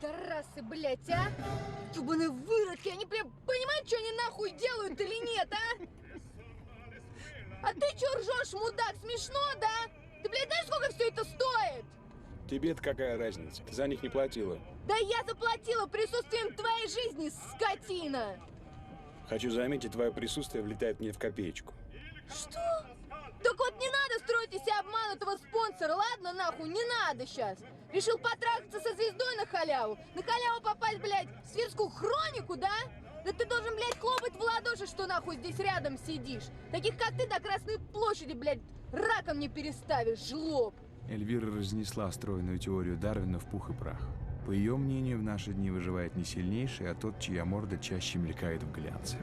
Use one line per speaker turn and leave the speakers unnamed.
Пидорасы, блядь, а! Ёбаные выродки, они прям понимают, что они нахуй делают или нет, а? А ты чё ржешь, мудак, смешно, да? Ты, блядь, знаешь, сколько все это стоит?
Тебе-то какая разница? Ты за них не платила.
Да я заплатила присутствием твоей жизни, скотина!
Хочу заметить, твое присутствие влетает мне в копеечку.
Что? Спонсора, ладно, нахуй, не надо сейчас. Решил потрахаться со звездой на халяву? На халяву попасть, блядь, в светскую хронику, да? Да ты должен, блядь, хлопать в ладоши, что нахуй здесь рядом сидишь. Таких, как ты, до Красной площади, блядь, раком не переставишь, жлоб.
Эльвира разнесла стройную теорию Дарвина в пух и прах. По ее мнению, в наши дни выживает не сильнейший, а тот, чья морда чаще мелькает в глянце.